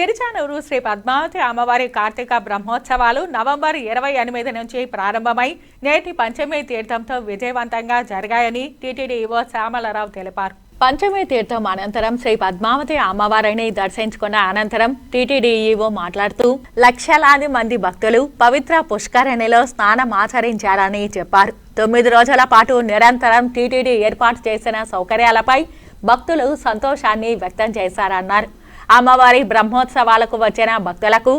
తిరుచానూరు శ్రీ పద్మావతి అమ్మవారి కార్తీక బ్రహ్మోత్సవాలు నవంబర్ ఇరవై ఎనిమిది నుంచి ప్రారంభమై నేటి పంచమి తీర్థంతో విజయవంతంగా జరిగాయని టీటీడీ ఈవో శ్యామలరావు తెలిపారు. పంచమి తీర్థం అనంతరం శ్రీ పద్మావతి అమ్మవారిని దర్శించుకున్న అనంతరం టీటీడీఈఓ మాట్లాడుతూ లక్షలాది మంది భక్తులు పవిత్ర పుష్కరిణిలో స్నానం ఆచరించారని చెప్పారు. తొమ్మిది రోజుల పాటు నిరంతరం టీటీడీ ఏర్పాటు చేసిన సౌకర్యాలపై భక్తులు సంతోషాన్ని వ్యక్తం చేశారన్నారు. అమ్మవారి బ్రహ్మోత్సవాలకు వచ్చిన భక్తులకు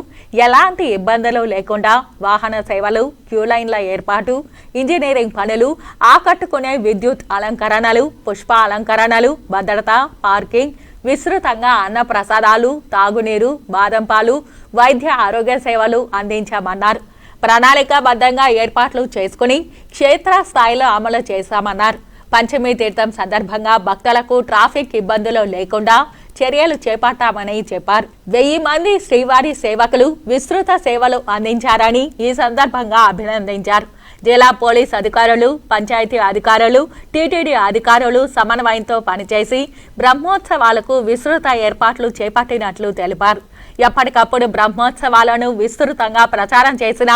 ఎలాంటి ఇబ్బందులు లేకుండా వాహన సేవలు క్యూలైన్ల ఏర్పాటు ఇంజనీరింగ్ పనులు ఆకట్టుకునే విద్యుత్ అలంకరణలు పుష్ప అలంకరణలు భద్రత పార్కింగ్ విస్తృతంగా అన్న ప్రసాదాలు తాగునీరు బాదం పాలు వైద్య ఆరోగ్య సేవలు అందించామన్నారు. ప్రణాళికాబద్ధంగా ఏర్పాట్లు చేసుకుని క్షేత్రస్థాయిలో అమలు చేశామన్నారు. పంచమి తీర్థం సందర్భంగా భక్తులకు ట్రాఫిక్ ఇబ్బందులు లేకుండా చర్యలు చేపట్టామని చెప్పారు. వెయ్యి మంది శ్రీవారి సేవకులు విస్తృత సేవలు అందించారని ఈ సందర్భంగా అభినందించారు. జిల్లా పోలీస్ అధికారులు పంచాయతీ అధికారులు టీటీడీ అధికారులు సమన్వయంతో పనిచేసి బ్రహ్మోత్సవాలకు విస్తృత ఏర్పాట్లు చేపట్టినట్లు తెలిపారు. ఎప్పటికప్పుడు బ్రహ్మోత్సవాలను విస్తృతంగా ప్రచారం చేసిన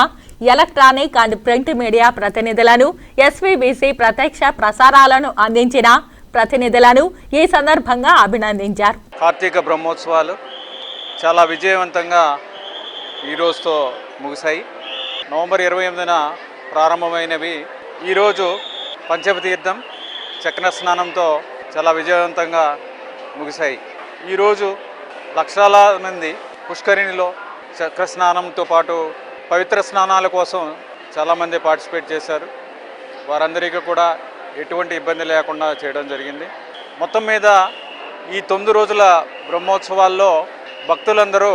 ఎలక్ట్రానిక్ అండ్ ప్రింట్ మీడియా ప్రతినిధులను ఎస్వీబీసీ ప్రత్యక్ష ప్రసారాలను అందించిన ప్రతినిధులను ఈ సందర్భంగా అభినందించారు. కార్తీక బ్రహ్మోత్సవాలు చాలా విజయవంతంగా ఈ రోజుతో ముగిశాయి. నవంబర్ ఇరవై ఎనిమిదిన ప్రారంభమైనవి. ఈరోజు పంచమతీర్థం చక్ర స్నానంతో చాలా విజయవంతంగా ముగిశాయి. ఈరోజు లక్షల మంది పుష్కరిణిలో చక్ర స్నానంతో పాటు పవిత్ర స్నానాల కోసం చాలామంది పార్టిసిపేట్ చేశారు. వారందరికీ కూడా ఎటువంటి ఇబ్బంది లేకుండా చేయడం జరిగింది. మొత్తం మీద ఈ తొమ్మిది రోజుల బ్రహ్మోత్సవాల్లో భక్తులందరూ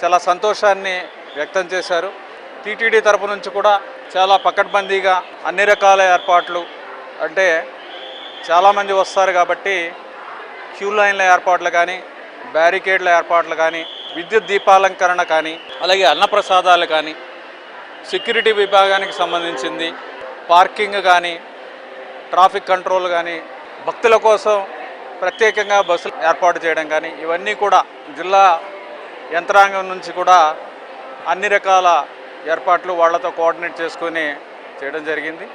చాలా సంతోషాన్ని వ్యక్తం చేశారు. టీటీడీ తరపు నుంచి కూడా చాలా పకడ్బందీగా అన్ని రకాల ఏర్పాట్లు అంటే చాలామంది వస్తారు కాబట్టి క్యూ లైన్ల ఏర్పాట్లు కానీ బ్యారికేడ్ల ఏర్పాట్లు కానీ విద్యుత్ దీపాలంకరణ కానీ అలాగే అన్నప్రసాదాలు కానీ సెక్యూరిటీ విభాగానికి సంబంధించింది పార్కింగ్ కానీ ట్రాఫిక్ కంట్రోల్ కానీ భక్తుల కోసం ప్రత్యేకంగా బస్సులు ఏర్పాటు చేయడం కానీ ఇవన్నీ కూడా జిల్లా యంత్రాంగం నుంచి కూడా అన్ని రకాల ఏర్పాట్లు వాళ్ళతో కోఆర్డినేట్ చేసుకొని చేయడం జరిగింది.